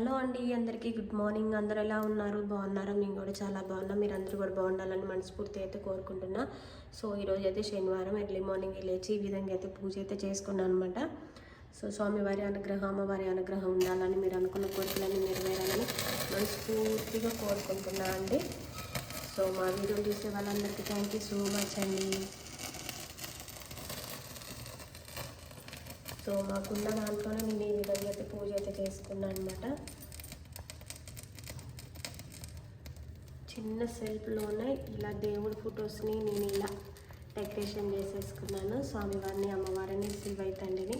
Hello అండి అందరికీ good morning. అందరు ఎలా ఉన్నారు? బాగున్నారు? మేము కూడా చాలా బాగున్నాం. మీరు అందరూ కూడా బాగుండాలని మనస్ఫూర్తి అయితే కోరుకుంటున్నా. సో ఈరోజు అయితే శనివారం ఎర్లీ మార్నింగ్ లేచి ఈ విధంగా అయితే పూజ అయితే చేసుకున్నాను అనమాట సో స్వామివారి అనుగ్రహం అమ్మవారి అనుగ్రహం ఉండాలని మీరు అనుకున్న కోరికలన్నీ నెరవేరాలని మనస్ఫూర్తిగా కోరుకుంటున్నా అండి. సో మా వీడియో చూసే వాళ్ళందరికీ థ్యాంక్ యూ సో మచ్ అండి. సో మాకున్న దాంట్లోనే నేను ఈ విధంగా అయితే పూజ అయితే చేసుకున్నాను అనమాట చిన్న సెల్ఫ్లోనే ఇలా దేవుడి ఫొటోస్ని నేను ఇలా డెకరేషన్ చేసేసుకున్నాను. స్వామివారిని అమ్మవారిని శివయ్య తండ్రిని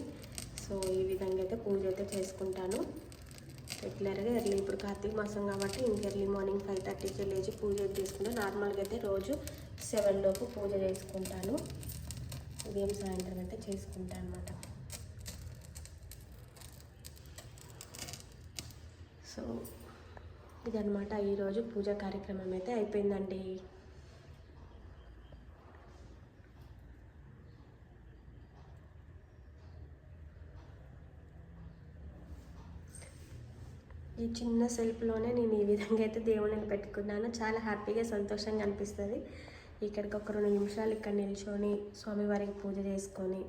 సో ఈ విధంగా అయితే పూజ అయితే చేసుకుంటాను. రెగ్యులర్గా ఎర్లీ ఇప్పుడు కార్తీక మాసం కాబట్టి ఇంక ఎర్లీ మార్నింగ్ ఫైవ్ థర్టీకి లేచి పూజ చేసుకుంటాను నార్మల్గా అయితే రోజు సెవెన్ లోపు పూజ చేసుకుంటాను. ఉదయం సాయంత్రం అయితే చేసుకుంటాను అనమాట సో ఇదనమాట ఈరోజు పూజ కార్యక్రమం అయితే అయిపోయిందండి. ఈ చిన్న సెల్ఫ్లోనే నేను ఈ విధంగా అయితే దేవుడిని పెట్టుకున్నాను. చాలా హ్యాపీగా సంతోషంగా అనిపిస్తుంది. ఇక్కడికి ఒక రెండు నిమిషాలు ఇక్కడ నిల్చొని స్వామివారికి పూజ చేసుకొని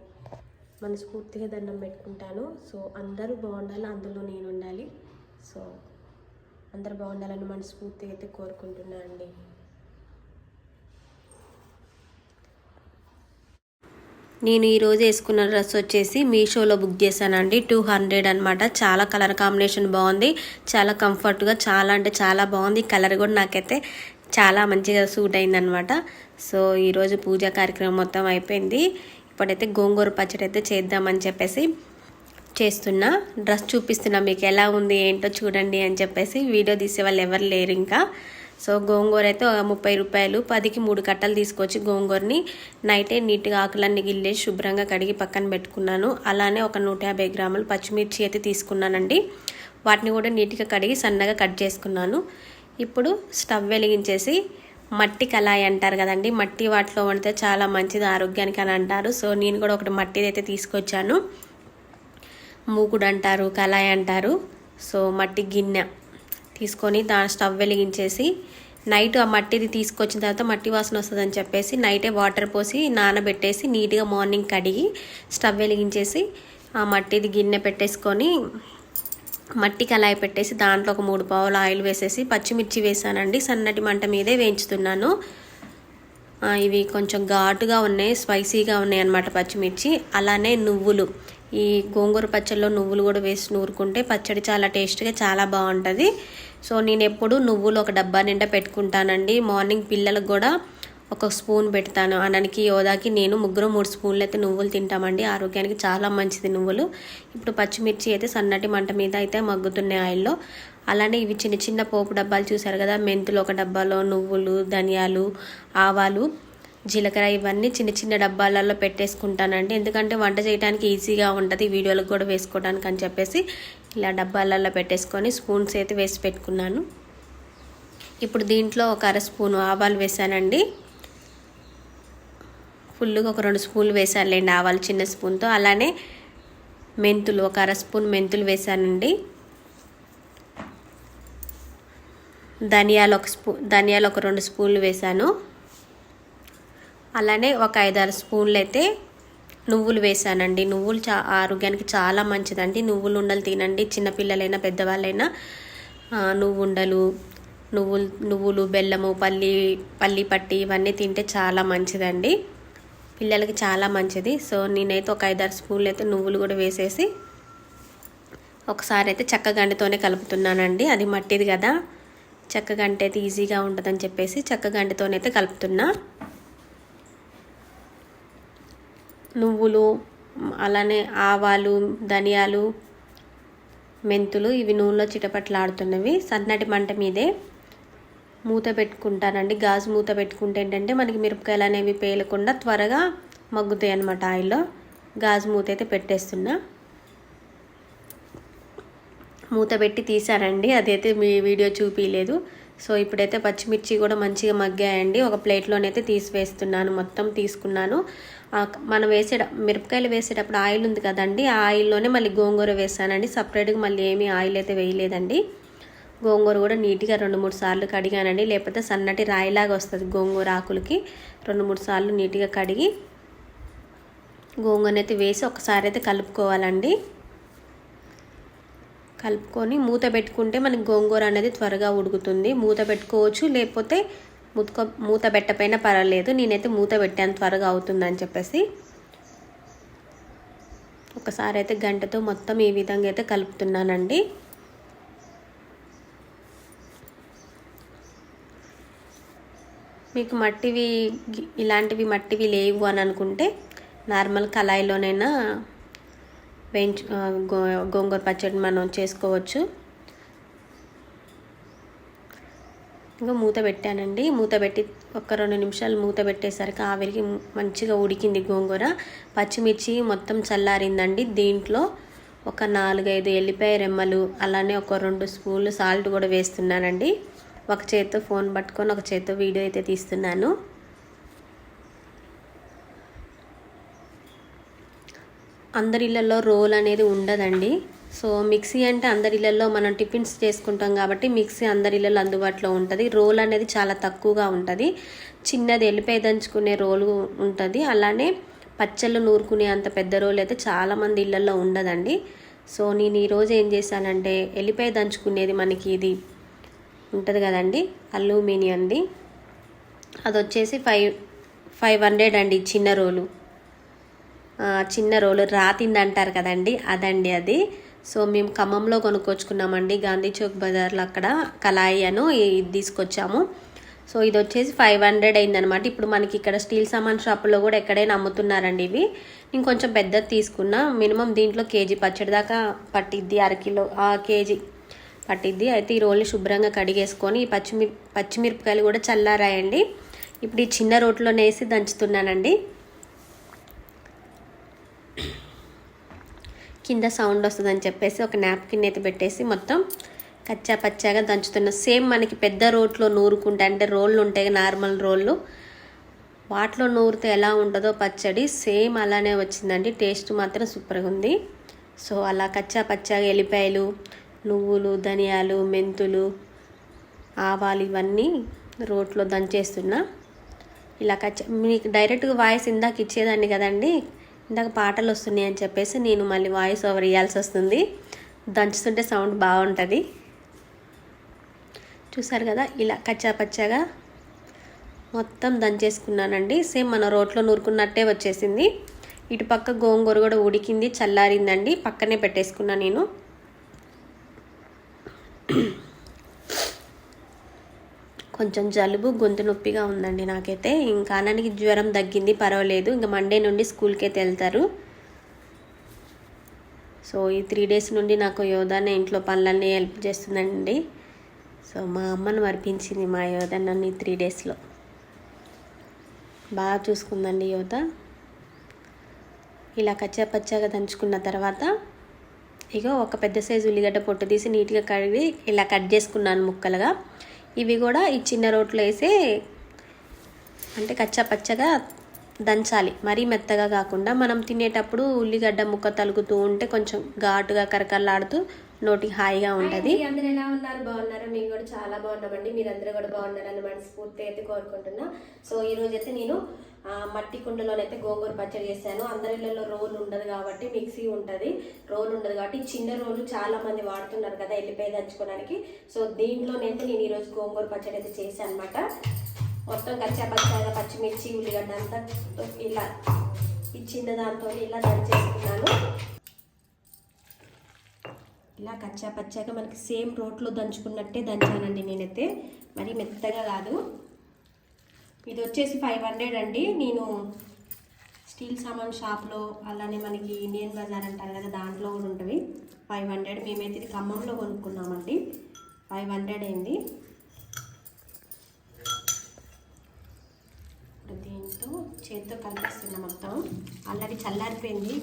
మనస్ఫూర్తిగా దండం పెట్టుకుంటాను. సో అందరూ బాగుండాలి అందులో నేను ఉండాలి. సో అందరు బాగుండాలని మనస్ఫూర్తిగా అయితే కోరుకుంటున్నా అండి. నేను ఈరోజు వేసుకున్న డ్రెస్ వచ్చేసి మీషోలో బుక్ చేశానండి. టూ హండ్రెడ్ అనమాట చాలా కలర్ కాంబినేషన్ బాగుంది. చాలా కంఫర్ట్గా చాలా అంటే చాలా బాగుంది. కలర్ కూడా నాకైతే చాలా మంచిగా సూట్ అయిందనమాట సో ఈరోజు పూజా కార్యక్రమం మొత్తం అయిపోయింది. ఇప్పుడైతే గోంగూర పచ్చడి అయితే చేద్దామని చెప్పేసి చేస్తున్నా డ్రెస్ చూపిస్తున్నా మీకు ఎలా ఉంది ఏంటో చూడండి అని చెప్పేసి వీడియో తీసే వాళ్ళు ఎవరు లేరు ఇంకా. సో గోంగూర అయితే ఒక ముప్పై రూపాయలు పదికి మూడు కట్టలు తీసుకొచ్చి గోంగూరని నైటే నీట్గా ఆకులన్నీ గిల్లేసి శుభ్రంగా కడిగి పక్కన పెట్టుకున్నాను. అలానే ఒక నూట యాభై గ్రాములు పచ్చిమిర్చి అయితే తీసుకున్నానండి. వాటిని కూడా నీట్గా కడిగి సన్నగా కట్ చేసుకున్నాను. ఇప్పుడు స్టవ్ వెలిగించేసి మట్టి కళాయి అంటారు కదండి మట్టి వాటిలో వండితే చాలా మంచిది ఆరోగ్యానికి అని అంటారు. సో నేను కూడా ఒకటి మట్టిది అయితే తీసుకొచ్చాను. మూకుడు అంటారు కళాయి అంటారు సో మట్టి గిన్నె తీసుకొని దాని స్టవ్ వెలిగించేసి నైట్ ఆ మట్టిది తీసుకొచ్చిన తర్వాత మట్టి వాసన వస్తుందని చెప్పేసి నైటే వాటర్ పోసి నానబెట్టేసి నీట్గా మార్నింగ్ కడిగి స్టవ్ వెలిగించేసి ఆ మట్టిది గిన్నె పెట్టేసుకొని మట్టి కళాయి పెట్టేసి దాంట్లో ఒక మూడు పావులు ఆయిల్ వేసేసి పచ్చిమిర్చి వేసానండి. సన్నటి మంట మీదే వేయించుతున్నాను. ఇవి కొంచెం ఘాటుగా ఉన్నాయి స్పైసీగా ఉన్నాయి అన్నమాట పచ్చిమిర్చి. అలానే నువ్వులు. ఈ గోంగూర పచ్చడిలో నువ్వులు కూడా వేసి నూరుకుంటే పచ్చడి చాలా టేస్ట్గా చాలా బాగుంటుంది. సో నేను ఎప్పుడు నువ్వులు ఒక డబ్బా నిండా పెట్టుకుంటానండి. మార్నింగ్ పిల్లలకు కూడా ఒక స్పూన్ పెడతాను. అన్నానికి యోదాకి నేను ముగ్గురు మూడు స్పూన్లు అయితే నువ్వులు తింటామండి. ఆరోగ్యానికి చాలా మంచిది నువ్వులు. ఇప్పుడు పచ్చిమిర్చి అయితే సన్నటి మంట మీద అయితే మగ్గుతున్నాయి ఆయిల్లో. అలానే ఇవి చిన్న చిన్న పోపు డబ్బాలు చూసారు కదా మెంతులు ఒక డబ్బాలో నువ్వులు ధనియాలు ఆవాలు. జీలకర్ర ఇవన్నీ చిన్న చిన్న డబ్బాలలో పెట్టేసుకుంటానండి. ఎందుకంటే వంట చేయడానికి ఈజీగా ఉంటుంది. వీడియోలకు కూడా వేసుకోవడానికి అని చెప్పేసి ఇలా డబ్బాలలో పెట్టేసుకొని స్పూన్స్ అయితే వేసి పెట్టుకున్నాను. ఇప్పుడు దీంట్లో ఒక అర స్పూను ఆవాలు వేసానండి. ఫుల్గా ఒక రెండు స్పూన్లు వేసానులేండి ఆవాలు చిన్న స్పూన్తో. అలానే మెంతులు ఒక అర స్పూన్ మెంతులు వేసానండి. ధనియాలు ఒక స్పూ ధనియాలు ఒక రెండు స్పూన్లు వేసాను. అలానే ఒక ఐదారు స్పూన్లు అయితే నువ్వులు వేసానండి నువ్వులు చా ఆరోగ్యానికి చాలా మంచిదండి. నువ్వులు ఉండలు తినండి. చిన్నపిల్లలైనా పెద్దవాళ్ళైనా నువ్వు ఉండలు నువ్వులు నువ్వులు బెల్లము పల్లి పల్లి పట్టి ఇవన్నీ తింటే చాలా మంచిదండి. పిల్లలకి చాలా మంచిది. సో నేనైతే ఒక ఐదారు స్పూన్లు అయితే నువ్వులు కూడా వేసేసి ఒకసారి అయితే చక్కగండితోనే కలుపుతున్నానండి. అది మట్టిది కదా. చక్కగంటి అయితే ఈజీగా ఉంటుందని చెప్పేసి చక్కగండితోనైతే కలుపుతున్నా. నువ్వులు అలానే ఆవాలు ధనియాలు మెంతులు ఇవి నూనెలో చిటపట్లాడుతున్నవి. సన్నటి మంట మీదే మూత పెట్టుకుంటానండి. గాజు మూత పెట్టుకుంటే ఏంటంటే మనకి మిరపకాయలు అనేవి పేలకుండా త్వరగా మగ్గుతాయి అన్నమాట ఆయిల్లో. గాజు మూత అయితే పెట్టేస్తున్నా. మూత పెట్టి తీసానండి. అదైతే మీ వీడియో చూపించలేదు సో ఇప్పుడైతే పచ్చిమిర్చి కూడా మంచిగా మగ్గాయండి. ఒక ప్లేట్లోనైతే తీసివేస్తున్నాను. మొత్తం తీసుకున్నాను. ఆ మనం వేసే మిరపకాయలు వేసేటప్పుడు ఆయిల్ ఉంది కదండి ఆ ఆయిల్లోనే మళ్ళీ గోంగూర వేసానండి. సపరేట్గా మళ్ళీ ఏమీ ఆయిల్ అయితే వేయలేదండి. గోంగూర కూడా నీట్గా రెండు మూడు సార్లు కడిగానండి. లేకపోతే సన్నటి రాయిలాగా వస్తుంది గోంగూర ఆకులకి. రెండు మూడు సార్లు నీట్గా కడిగి గోంగూర అయితే వేసి ఒకసారి అయితే కలుపుకోవాలండి. కలుపుకొని మూత పెట్టుకుంటే మనకి గోంగూర అనేది త్వరగా ఉడుకుతుంది. మూత పెట్టుకోవచ్చు లేకపోతే మూతకో మూత పెట్టపోయినా పర్వాలేదు. నేనైతే మూత పెట్టాను త్వరగా అవుతుందని చెప్పేసి. ఒకసారి అయితే గంటతో మొత్తం ఈ విధంగా అయితే కలుపుతున్నానండి. మీకు మట్టివి ఇలాంటివి మట్టివి లేవు అని అనుకుంటే నార్మల్ కళాయిలోనైనా వేయించు గోంగూర పచ్చడి మనం చేసుకోవచ్చు. ఇంకా మూత పెట్టానండి. మూత పెట్టి ఒక రెండు నిమిషాలు మూత పెట్టేసరికి ఆవిరికి మంచిగా ఉడికింది గోంగూర. పచ్చిమిర్చి మొత్తం చల్లారిందండి దీంట్లో. ఒక నాలుగైదు ఎల్లిపాయ రెమ్మలు అలానే ఒక రెండు స్పూన్లు సాల్ట్ కూడా వేస్తున్నానండి. ఒక చేత్తో ఫోన్ పట్టుకొని ఒక చేత్తో వీడియో అయితే తీస్తున్నాను. అందరి ఇళ్ళల్లో రోల్ అనేది ఉండదండి. సో మిక్సీ అంటే అందరి ఇళ్ళల్లో మనం టిఫిన్స్ చేసుకుంటాం కాబట్టి మిక్సీ అందరి ఇళ్ళల్లో అందుబాటులో ఉంటుంది. రోల్ అనేది చాలా తక్కువగా ఉంటుంది. చిన్నది ఎల్లిపాయ దంచుకునే రోలు ఉంటుంది. అలానే పచ్చళ్ళు నూరుకునే అంత పెద్ద రోల్ అయితే చాలామంది ఇళ్ళల్లో ఉండదండి. సో నేను ఈరోజు ఏం చేశానంటే ఎల్లిపాయ దంచుకునేది మనకి ఇది ఉంటుంది కదండి అల్యూమినియంది. అది వచ్చేసి ఫైవ్ ఫైవ్ హండ్రెడ్ అండి చిన్న రోలు. చిన్న రోలు రాతింది అంటారు కదండి అదండి అది. సో మేము ఖమ్మంలో కొనుక్కొచ్చుకున్నామండి గాంధీ చౌక్ బజార్లో అక్కడ కళాయి అను ఇది తీసుకొచ్చాము. సో ఇది వచ్చేసి ఫైవ్ హండ్రెడ్ అయిందనమాట. ఇప్పుడు మనకి ఇక్కడ స్టీల్ సామాన్ షాపులో కూడా ఎక్కడైనా అమ్ముతున్నారండి ఇవి. నేను కొంచెం పెద్దది తీసుకున్నా. మినిమం దీంట్లో కేజీ పచ్చడి దాకా పట్టిద్ది అరకిలో ఆ కేజీ పట్టిద్ది. అయితే ఈ రోల్ని శుభ్రంగా కడిగేసుకొని ఈ పచ్చిమిర్ పచ్చిమిరపకాయలు కూడా చల్లారాయండి. ఇప్పుడు ఈ చిన్న రోట్లోనే వేసి దంచుతున్నానండి. కింద సౌండ్ వస్తుందని చెప్పేసి ఒక నాప్కిన్ అయితే పెట్టేసి మొత్తం కచ్చా పచ్చాగా దంచుతున్న. సేమ్ మనకి పెద్ద రోట్లో నూరుకుంటే అంటే రోళ్ళు ఉంటాయి నార్మల్ రోళ్ళు వాటిలో నూరితే ఎలా ఉంటుందో పచ్చడి సేమ్ అలానే వచ్చిందండి. టేస్ట్ మాత్రం సూపర్గా ఉంది. సో అలా కచ్చా పచ్చాగా ఎల్లిపాయలు నువ్వులు ధనియాలు మెంతులు ఆవాలు ఇవన్నీ రోట్లో దంచేస్తున్నా. ఇలా కచ్చ మీకు డైరెక్ట్గా వాయిస్ ఇందాక ఇచ్చేదాన్ని కదండి ఇందాక పాటలు వస్తున్నాయి అని చెప్పేసి నేను మళ్ళీ వాయిస్ ఓవర్ ఇవ్వాల్సి వస్తుంది. దంచుతుంటే సౌండ్ బాగుంటుంది. చూసారు కదా ఇలా కచ్చా పచ్చాగా మొత్తం దంచేసుకున్నానండి. సేమ్ మన రోట్లో నూరుకున్నట్టే వచ్చేసింది. ఇటు పక్క గోంగూర కూడా ఉడికింది చల్లారిందండి. పక్కనే పెట్టేసుకున్నా నేను. కొంచెం జలుబు గొంతు నొప్పిగా ఉందండి నాకైతే. ఇంకా అన్నానికి జ్వరం తగ్గింది పర్వాలేదు. ఇంకా మండే నుండి స్కూల్కి అయితే వెళ్తారు. సో ఈ త్రీ డేస్ నుండి నాకు యోధాన ఇంట్లో పనులన్నీ హెల్ప్ చేస్తుందండి. సో మా అమ్మను మరిపించింది మా యోధ నన్ను ఈ త్రీ డేస్లో. బాగా చూసుకుందండి యోధ. ఇలా కచ్చా పచ్చాగా దంచుకున్న తర్వాత ఇగో ఒక పెద్ద సైజు ఉల్లిగడ్డ పొట్టు తీసి నీట్గా కడిగి ఇలా కట్ చేసుకున్నాను ముక్కలుగా. ఇవి కూడా ఈ చిన్న రోట్లో వేసి అంటే కచ్చా పచ్చగా దంచాలి. మరీ మెత్తగా కాకుండా మనం తినేటప్పుడు ఉల్లిగడ్డ ముక్క తలుగుతూ ఉంటే కొంచెం ఘాటుగా కరకరలాడుతూ నోటికి హాయిగా ఉంటుంది. అందరూ ఎలా ఉన్నారు? బాగున్నారా? మేము కూడా చాలా బాగున్నామండి. మీరందరూ కూడా బాగున్నారని మనస్ఫూర్తి అయితే కోరుకుంటున్నా. సో ఈ రోజు అయితే నేను మట్టి కుండలోనైతే గోంగూర పచ్చడి చేశాను. అందరి ఇళ్ళలో రోలు ఉండదు కాబట్టి మిక్సీ ఉంటుంది. రోలు ఉండదు కాబట్టి చిన్న రోలు చాలామంది వాడుతున్నారు కదా ఎల్లిపాయ దంచుకోవడానికి. సో దీంట్లోనైతే నేను ఈరోజు గోంగూర పచ్చడి అయితే చేశాను అనమాట మొత్తం కచ్చాపచ్చాగా పచ్చిమిర్చి ఉల్లిగడ్డ అంతా ఇలా ఈ చిన్న దాంతో ఇలా దంచేసుకున్నాను. ఇలా కచ్చా పచ్చాగా మనకి సేమ్ రోట్లో దంచుకున్నట్టే దంచానండి నేనైతే. మరి మెత్తగా కాదు. ఇది వచ్చేసి ఫైవ్ హండ్రెడ్ అండి. నేను స్టీల్ సామాన్ షాప్లో అలానే మనకి ఇండియన్ బజార్ అంటారు కదా దాంట్లో కూడా ఉంటుంది ఫైవ్ హండ్రెడ్ మేమైతే ఇది ఖమ్మంలో కొనుక్కున్నామండి. ఫైవ్ హండ్రెడ్ అయింది. ఇప్పుడు దీంతో చేతితో కలిపిస్తున్నా మొత్తం. ఆల్రెడీ చల్లారిపోయింది.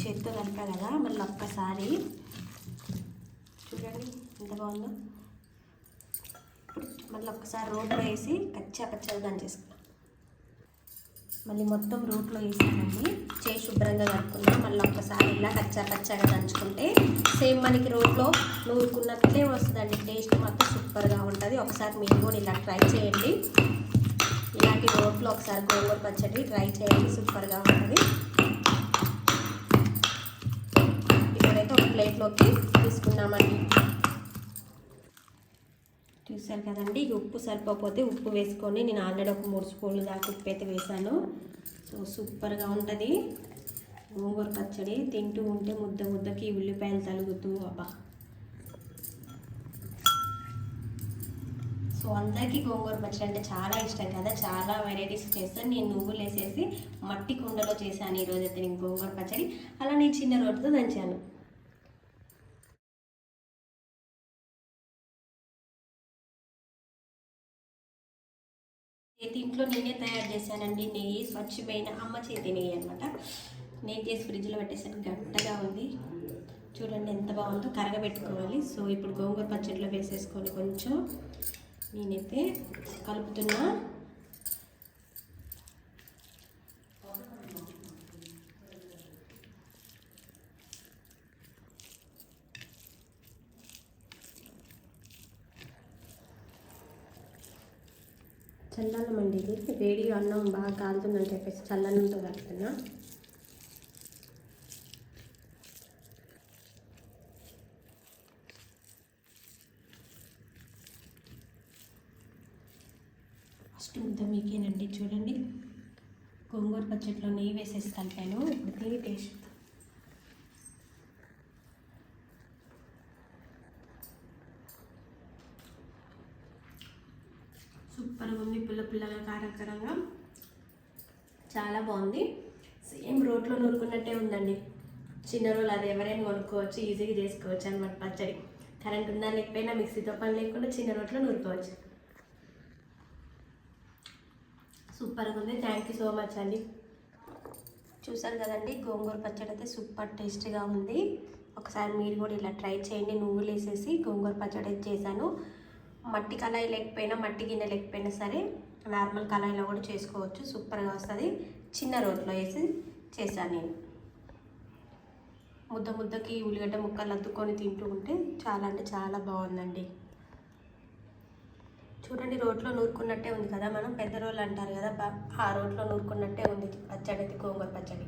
చేతితో కలిపా కదా మళ్ళీ ఒక్కసారి. చూడండి ఎంత బాగుందో. ఇప్పుడు మళ్ళీ ఒక్కసారి రోట్లో వేసి కచ్చా పచ్చగా దంచేసుకున్నాం మళ్ళీ మొత్తం రోట్లో వేసామండి చేయి శుభ్రంగా కలుపుకున్నాం మళ్ళీ ఒక్కసారి ఇలా కచ్చా పచ్చగా దంచుకుంటే సేమ్ మనకి రోట్లో నూరుకున్నట్లే వస్తుందండి. టేస్ట్ మాత్రం సూపర్గా ఉంటుంది. ఒకసారి మీరు కూడా ఇలా ట్రై చేయండి. ఇలాంటి రోట్లో ఒకసారి గోంగూర పచ్చడి ట్రై చేయండి. సూపర్గా ఉంటుంది. ప్లేట్లోకి తీసుకున్నామండి. చూసారు కదండి ఉప్పు సరిపోతే ఉప్పు వేసుకొని నేను ఆల్రెడీ ఒక మూడు స్పూన్లు దాకా ఉప్పు అయితే వేసాను సో సూపర్గా ఉంటుంది. గోంగూర పచ్చడి తింటూ ఉంటే ముద్ద ముద్దకి ఉల్లిపాయలు తలుగుతూ అబ్బా. సో అందరికీ గోంగూర పచ్చడి అంటే చాలా ఇష్టం కదా చాలా వెరైటీస్ చేస్తాను. నేను నువ్వులు వేసేసి మట్టి కుండలో చేశాను ఈరోజు అయితే నేను గోంగూర పచ్చడి. అలా నేను చిన్న రోడ్డుతో దంచాను. చేతి ఇంట్లో నేనే తయారు చేశానండి? నెయ్యి స్వచ్ఛమైన అమ్మ చేతి నెయ్యి అనమాట నేను చేసి ఫ్రిడ్జ్లో పెట్టేసాను గట్టగా ఉంది. చూడండి ఎంత బాగుందో. కరగబెట్టుకోవాలి. సో ఇప్పుడు గోంగూర పచ్చడిలో వేసేసుకొని కొంచెం నేనైతే కలుపుతున్నా. చల్లన్నం అండి ఇది. వేడి అన్నం బాగా కాలుతుందని చెప్పేసి చల్లన్నంతో కలుపుతున్నా. ఫస్ట్ ముద్ద మీకేనండి చూడండి. గోంగూర పచ్చట్లో నెయ్యి వేసేసి కలిపాను. ఇప్పుడు దీని టేస్ట్ సూపర్గా ఉంది పుల్ల పుల్లగా కారకరంగా. చాలా బాగుంది. సేమ్ రోట్లో నూరుకున్నట్టే ఉందండి. చిన్న రోజులు అది ఎవరైనా కొనుక్కోవచ్చు ఈజీగా చేసుకోవచ్చు అనమాట పచ్చడి. కరెంట్ ఉన్నా లేకపోయినా మిక్సీతో పని లేకుండా చిన్న రోట్లో నూరుకోవచ్చు. సూపర్గా ఉంది థ్యాంక్ యూ సో మచ్ అండి. చూసారు కదండి గోంగూర పచ్చడి అయితే సూపర్ టేస్ట్గా ఉంది. ఒకసారి మీరు కూడా ఇలా ట్రై చేయండి. నువ్వులు వేసేసి గోంగూర పచ్చడి అయితే చేశాను. మట్టి కళాయి లేకపోయినా మట్టి గిన్నె లేకపోయినా సరే నార్మల్ కళాయిలో కూడా చేసుకోవచ్చు. సూపర్గా వస్తుంది. చిన్న రోట్లో వేసి చేశాను నేను. ముద్ద ముద్దకి ఉల్లిగడ్డ ముక్కలు అద్దుకొని తింటూ ఉంటే చాలా అంటే చాలా బాగుందండి. చూడండి రోట్లో నూరుకున్నట్టే ఉంది కదా మనం. పెద్ద రోజులు అంటారు కదా ఆ రోట్లో నూరుకున్నట్టే ఉంది. పచ్చడి అయితే గోంగూర పచ్చడి.